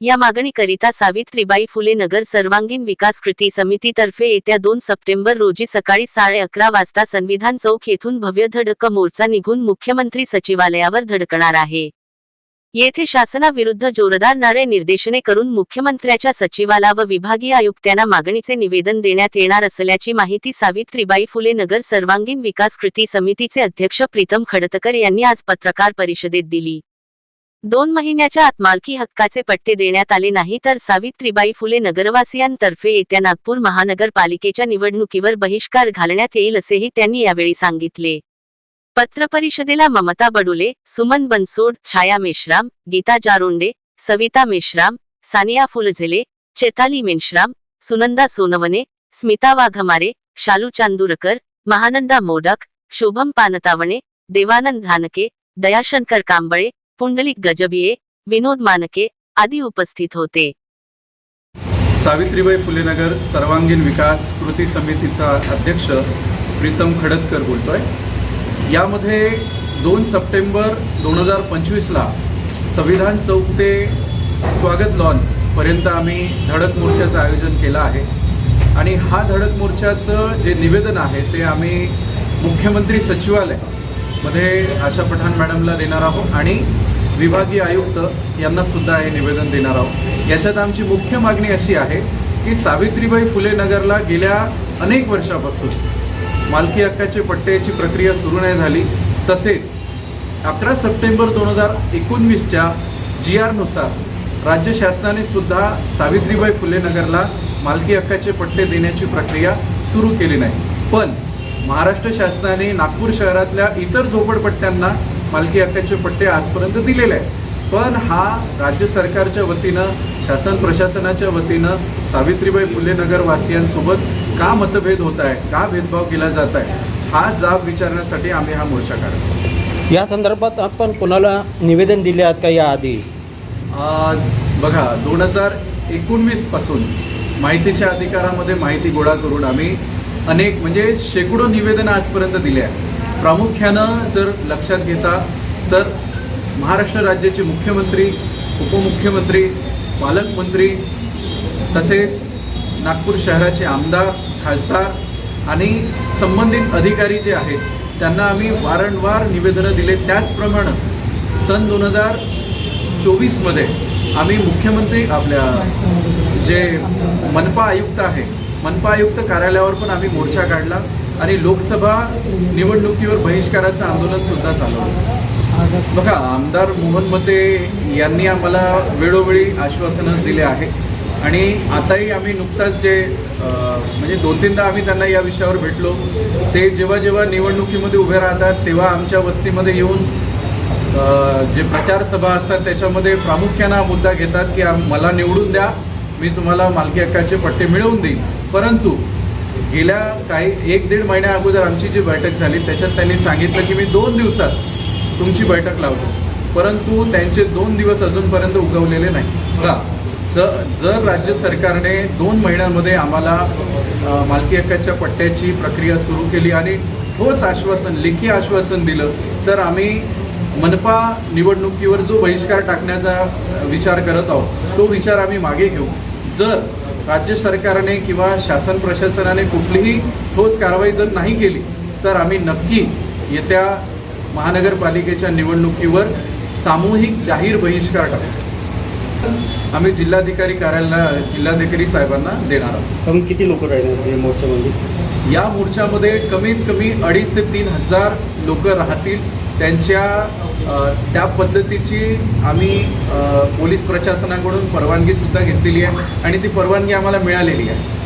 या मागणीकरिता सावित्रीबाई फुले नगर सर्वांगीण विकास कृती समितीतर्फे येत्या दोन सप्टेंबर रोजी सकाळी साडे अकरा वाजता संविधान चौक येथून भव्य धडक मोर्चा निघून मुख्यमंत्री सचिवालयावर धडकणार आहे. येथे शासनाविरुद्ध जोरदार नारे निर्देशने करून मुख्यमंत्र्याच्या सचिवाला व विभागीय आयुक्तांना मागणीचे निवेदन देण्यात येणार असल्याची माहिती सावित्रीबाई फुले नगर सर्वांगीण विकास कृती समितीचे अध्यक्ष प्रीतम खडतकर यांनी आज पत्रकार परिषदेत दिली. दोन महिन्याच्या आत मालकी हक्काचे पट्टे देण्यात आले नाही तर सावित्रीबाई फुले नगरवासियांतर्फे येत्या नागपूर महानगरपालिकेच्या निवडणुकीवर बहिष्कार घालण्यात येईल असेही त्यांनी यावेळी सांगितले. पत्रपरिषदेला ममता बडुले सुमन बनसोड छाया मेश्राम गीता जारोंडे सविता मेश्राम सानिया फुलझेले चेताली मेश्राम सुनंदा सोनवने स्मिता वाघमारे शालू चांदूरकर महानंदा मोडक शुभम पानतावणे देवानंद धानके दयाशंकर कांबळे पुंडलिक गजबिये विनोद मानके आदी उपस्थित होते सावित्रीबाई फुले नगर सर्वांगीण विकास कृती समितीचा अध्यक्ष प्रीतम खडतकर बोलतोय यामध्ये दोन सप्टेंबर दोन हजार पंचवीसला संविधान चौक ते स्वागत लॉनपर्यंत आम्ही धडक मोर्चाचं आयोजन केलं आहे आणि हा धडक मोर्चाचं जे निवेदन आहे ते आम्ही मुख्यमंत्री सचिवालय मध्ये आशा पठाण मॅडमला देणार आहोत आणि विभागीय आयुक्त यांना सुद्धा हे निवेदन देणार आहोत. याच्यात आमची मुख्य मागणी अशी आहे की सावित्रीबाई फुले नगरला गेल्या अनेक वर्षापासून मालकी हक्काचे पट्ट्याची प्रक्रिया सुरू नाही झाली. तसेच अकरा सप्टेंबर दोन हजार एकोणवीसच्या जी आरनुसार राज्य शासनाने सुद्धा सावित्रीबाई फुले नगरला मालकी हक्काचे पट्टे देण्याची प्रक्रिया सुरू केली नाही. पण महाराष्ट्र शासनाने नागपूर शहरातल्या इतर झोपडपट्ट्यांना मालकी हक्काचे पट्टे आजपर्यंत दिलेले आहेत. पण हा राज्य सरकारच्या वतीनं शासन प्रशासनाच्या वतीनं सावित्रीबाई फुले नगर वासियांसोबत का मतभेद होत आहे का भेदभाव केला जात आहे हा जाब विचारण्यासाठी आम्ही हा मोर्चा काढतो या संदर्भात आपण कोणाला निवेदन दिले आहात का याआधी? बघा दोन हजार एकोणवीसपासून माहितीच्या अधिकारामध्ये माहिती गोळा करून आम्ही अनेक म्हणजे शेकडो निवेदनं आजपर्यंत दिले आहे प्रामुख्यानं जर लक्षात घेता तर महाराष्ट्र राज्याचे मुख्यमंत्री उपमुख्यमंत्री पालकमंत्री तसेच नागपूर शहराचे आमदार खासदार आणि संबंधित अधिकारी जे आहेत त्यांना आम्ही वारंवार निवेदनं दिले. त्याचप्रमाणे सन दोन हजार चोवीसमध्ये आम्ही मुख्यमंत्री आपल्या जे मनपा आयुक्त आहे मनपा आयुक्त कार्यालयावर पण आम्ही मोर्चा काढला आणि लोकसभा निवडणुकीवर बहिष्काराचं आंदोलन सुद्धा चालवलं. बघा आमदार मोहन मते यांनी आम्हाला वेळोवेळी आश्वासनं दिले आहे. आणि आताही आम्ही नुकताच जे म्हणजे दोन तीनदा आम्ही त्यांना या विषयावर भेटलो. ते जेव्हा जेव्हा निवडणुकीमध्ये उभे राहतात तेव्हा आमच्या वस्तीमध्ये येऊन जे प्रचार सभा असतात त्याच्यामध्ये प्रामुख्यानं हा मुद्दा घेतात की मला निवडून द्या. मी तुम्हाला मालकी हक्काचे पट्टे मिळवून देईन. परंतु गेल्या काही एक दीड महिन्या अगोदर आमची जी बैठक झाली त्याच्यात त्यांनी सांगितलं की मी दोन दिवसात तुमची बैठक लावतो. परंतु त्यांचे दोन दिवस अजूनपर्यंत उगवलेले नाही. का ज जर राज्य सरकारने दोन महिन्यांमध्ये आम्हाला मालकी हक्काच्या पट्ट्याची प्रक्रिया सुरू केली आणि ठोस आश्वासन लेखी आश्वासन दिलं तर आम्ही मनपा निवडणुकीवर जो बहिष्कार टाकण्याचा विचार करत आहोत तो विचार आम्ही मागे घेऊ. जर राज्य सरकारने किंवा शासन प्रशासनाने कुठलीही ठोस कारवाई जर नाही केली तर आम्ही नक्की येत्या महानगरपालिकेच्या निवडणुकीवर सामूहिक जाहीर बहिष्कार टाकू. आम्ही जिल्हाधिकारी कार्यालयाला जिल्हाधिकारी साहेबांना देणार आहोत. कमी किती लोक राहिले या मोर्चामध्ये? या मोर्चामध्ये कमीत कमी अडीच ते तीन हजार लोक राहतील. त्यांच्या त्या पद्धतीची आम्ही पोलीस प्रशासनाकडून परवानगीसुद्धा घेतलेली आहे आणि ती परवानगी आम्हाला मिळालेली आहे.